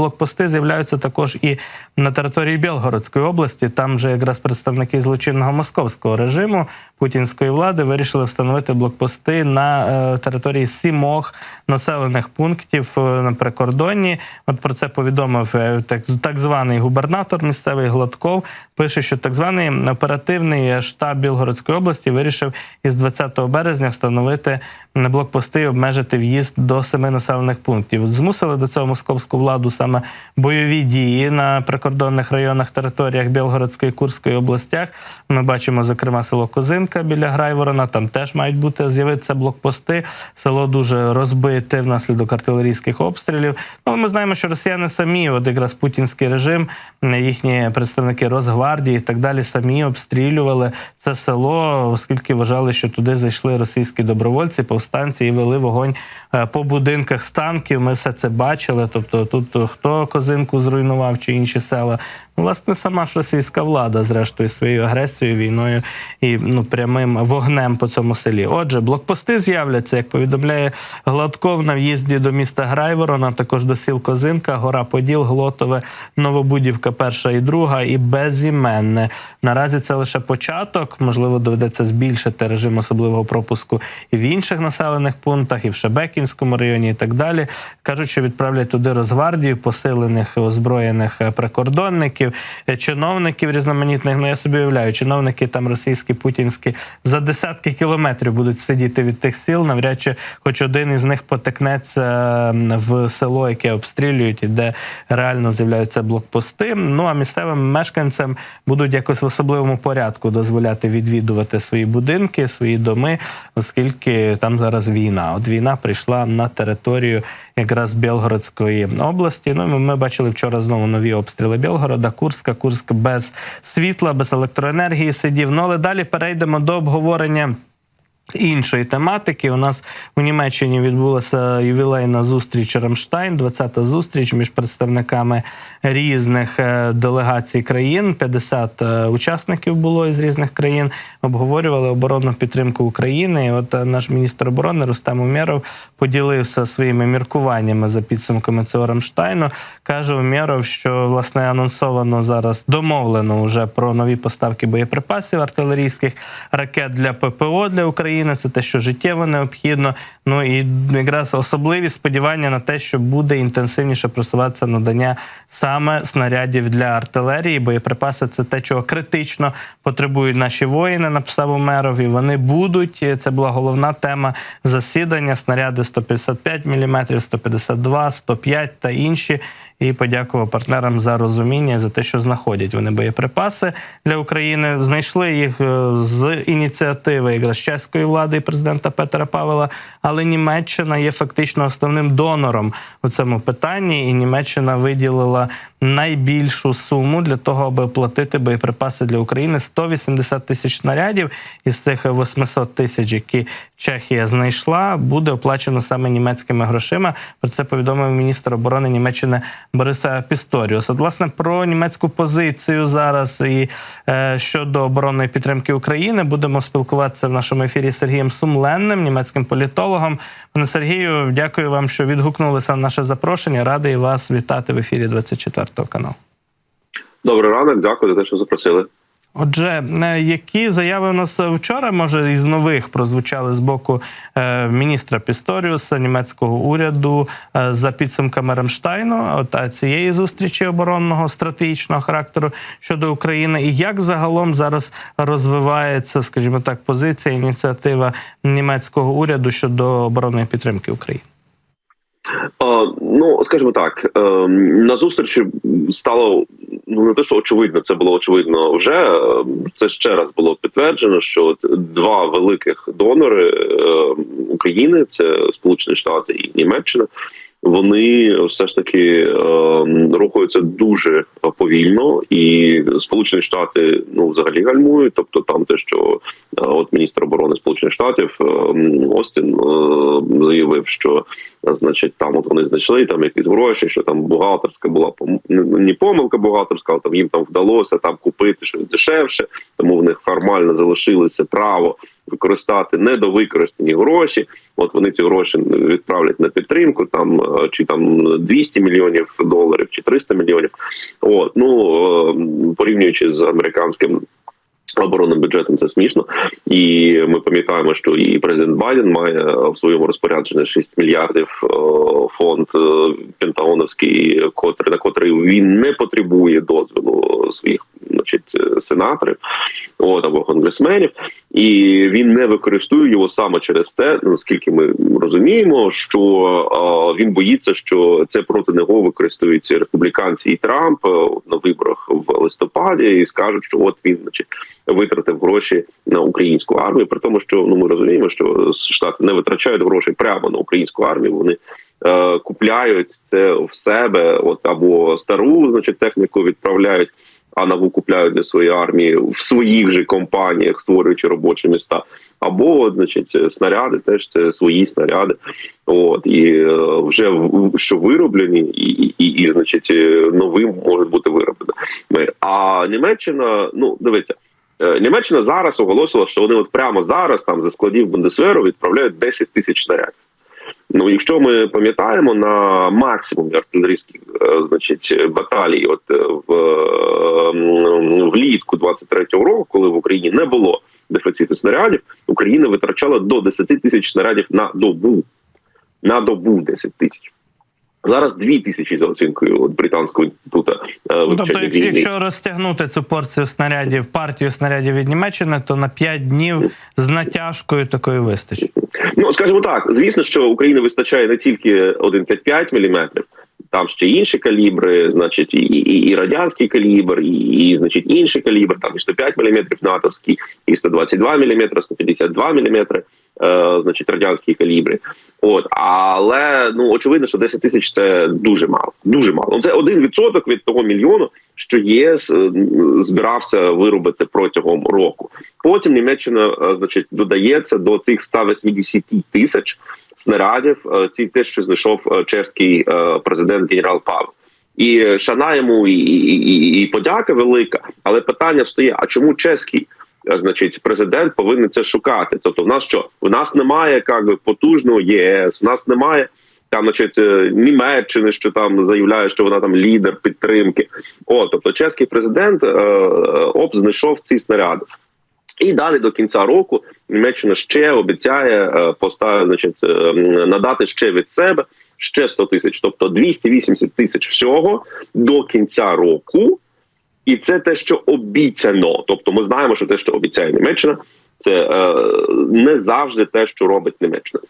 блокпости з'являються також і на території Білгородської області. Там же якраз представники злочинного московського режиму путінської влади вирішили встановити блокпости на е, території сімох населених пунктів е, на прикордонні. От про це повідомив е, так, званий губернатор місцевий Гладков. Пише, що так званий оперативний штаб Білгородської області вирішив із 20 березня встановити блокпости і обмежити в'їзд до семи населених пунктів. Змусили до цього московську владу саме бойові дії на прикордонних районах, територіях Білгородської Курської областях. Ми бачимо, зокрема, село Козинка біля Грайворона. Там теж мають бути з'явитися блокпости. Село дуже розбите внаслідок артилерійських обстрілів. Ну, ми знаємо, що росіяни самі, от якраз путінський режим, їхні представники Росгвардії і так далі, самі обстрілювали це село, оскільки вважали, що туди зайшли російські добровольці, повстанці і вели вогонь е, по будинках з танків. Ми все це бачили. Тобто, тут хто козинку зруйнував чи інші села. Власне, сама ж російська влада, зрештою, своєю агресією, війною і ну прямим вогнем по цьому селі. Отже, блокпости з'являться, як повідомляє Гладков на в'їзді до міста Грайворона, також до сіл Козинка, Гора Поділ, Глотове, Новобудівка, перша і друга, і безіменне. Наразі це лише початок. Можливо, доведеться збільшити режим особливого пропуску і в інших населених пунктах, і в Шебекінському районі, і так далі. кажуть, що відправлять туди Росгвардію, посилених озброєних прикордонників, чиновників різноманітних. Ну я собі уявляю, чиновники там російські, путінські за десятки кілометрів будуть сидіти від тих сіл. Навряд чи хоч один із них потекнеться в село, яке обстрілюють, і де реально з'являються блокпости. Ну а місцевим мешканцям будуть якось в особливому порядку дозволяти відвідувати свої будинки, свої доми, оскільки там зараз війна. От війна прийшла на територію якраз Білгородської області. Ну ми бачили вчора знову нові обстріли Білгорода, Курська, Курськ без світла, без електроенергії сидів. Ну але далі перейдемо до обговорення. Іншої тематики у нас у Німеччині відбулася ювілейна зустріч Рамштайн, 20-та зустріч між представниками різних е, делегацій країн. 50 е, учасників було із різних країн. Обговорювали оборонну підтримку України. І От е, наш міністр оборони Рустем Умєров поділився своїми міркуваннями за підсумками цього Рамштайну. каже Умєров, що власне анонсовано зараз домовлено вже про нові поставки боєприпасів артилерійських ракет для ППО для України. України, це те, що життєво необхідно. Ну і якраз особливі сподівання на те, що буде інтенсивніше просуватися надання саме снарядів для артилерії. Боєприпаси це те, чого критично потребують наші воїни. Написав Умеров, і вони будуть. Це була головна тема засідання. Снаряди 155 мм, 152, 105 та інші і подякував партнерам за розуміння за те, що знаходять вони боєприпаси для України. Знайшли їх е, з ініціативи якраз чеської влади і президента Петра Павела. Але Німеччина є фактично основним донором у цьому питанні, і Німеччина виділила найбільшу суму для того, аби платити боєприпаси для України 180 тисяч снарядів із цих 800 тисяч, які Чехія знайшла, буде оплачено саме німецькими грошима. Про це повідомив міністр оборони Німеччини Бориса Пісторіус. Власне, про німецьку позицію зараз і е, щодо оборонної підтримки України будемо спілкуватися в нашому ефірі з Сергієм Сумленним, німецьким політологом. Пане Сергію, дякую вам, що відгукнулися на наше запрошення. Радий вас вітати в ефірі 24 каналу. Добрий ранок, дякую за те, що запросили. Отже, е, які заяви у нас вчора, може, із нових прозвучали з боку е, міністра Пісторіуса німецького уряду е, за підсумками Рамштайну та цієї зустрічі оборонного стратегічного характеру щодо України, і як загалом зараз розвивається, скажімо так, позиція ініціатива німецького уряду щодо оборонної підтримки України? Ну, скажімо так, на зустрічі стало ну не те, що очевидно, це було очевидно вже. Е, це ще раз було підтверджено, що два великих донори е, України це Сполучені Штати і Німеччина. Вони все ж таки е, рухаються дуже повільно, і Сполучені Штати ну взагалі гальмують. Тобто, там те, що е, от міністр оборони Сполучених Штатів е, Остін е, заявив, що значить, там от вони знайшли там якісь гроші, що там бухгалтерська була не помилка бухгалтерська, але там їм там вдалося там купити щось дешевше, тому в них формально залишилося право використати недовикористані гроші. От вони ці гроші відправлять на підтримку, там е, чи там 200 мільйонів доларів, чи 300 мільйонів. От ну е, порівнюючи з американським. Оборонним бюджетом це смішно, і ми пам'ятаємо, що і президент Байден має в своєму розпорядженні 6 мільярдів е, фонд пентагоновський, на котрий він не потребує дозволу своїх, значить, е, сенаторів от або конгресменів, і він не використовує його саме через те, наскільки ми розуміємо, що він боїться, що це проти нього використовуються республіканці і Трамп е, на виборах в листопаді, і скажуть, що от він, значить, витратив гроші на українську армію. При тому, що ну ми розуміємо, що штати не витрачають гроші прямо на українську армію. Вони е, купляють це в себе, от або стару, значить, техніку відправляють. А нову купляють для своєї армії в своїх же компаніях, створюючи робочі міста, або значить, снаряди, теж це свої снаряди. От і е, вже що вироблені, і, і, і значить е, новим можуть бути вироблені. А Німеччина, ну дивіться. Е, Німеччина зараз оголосила, що вони от прямо зараз там зі складів Бундесверу відправляють 10 тисяч снарядів. Ну, якщо ми пам'ятаємо на максимумі артилерійських значить баталій, от е, в е, влітку 23-го року, коли в Україні не було дефіциту снарядів, Україна витрачала до 10 тисяч снарядів на добу. На добу 10 тисяч. Зараз 2 тисячі за оцінкою от британського інституту е, Ну, Тобто, якщо, війни. якщо розтягнути цю порцію снарядів, партію снарядів від Німеччини, то на 5 днів з натяжкою такої вистачить. Ну скажімо так, звісно, що Україні вистачає не тільки 1,55 мм, там ще інші калібри, значить, і, і, і радянський калібр, і, і значить інший калібр, там і 105 мм натовський, і 122 мм, 152 мм, значить, радянські калібри. От, але ну очевидно, що 10 тисяч це дуже мало. Дуже мало. Ну, Це один відсоток від того мільйону, що ЄС е, збирався виробити протягом року. Потім Німеччина, е, значить, додається до цих 180 тисяч снарядів. е, Ці те, що знайшов е, чеський е, президент генерал Павел. І е, шана йому і, і, і, і подяка велика. Але питання встає: а чому чеський? Е, Значить, президент повинен це шукати. Тобто, в нас що? В нас немає як би, потужного ЄС, в нас немає там, значить, е, Німеччини, що там заявляє, що вона там лідер підтримки. О, тобто, чеський президент е, е, об знайшов ці снаряди. І далі до кінця року Німеччина ще обіцяє е, поставити, значить, е, надати ще від себе ще 100 тисяч, тобто 280 тисяч всього до кінця року. І це те, що обіцяно. Тобто, ми знаємо, що те, що обіцяє Німеччина, це е, не завжди те, що робить Німеччина.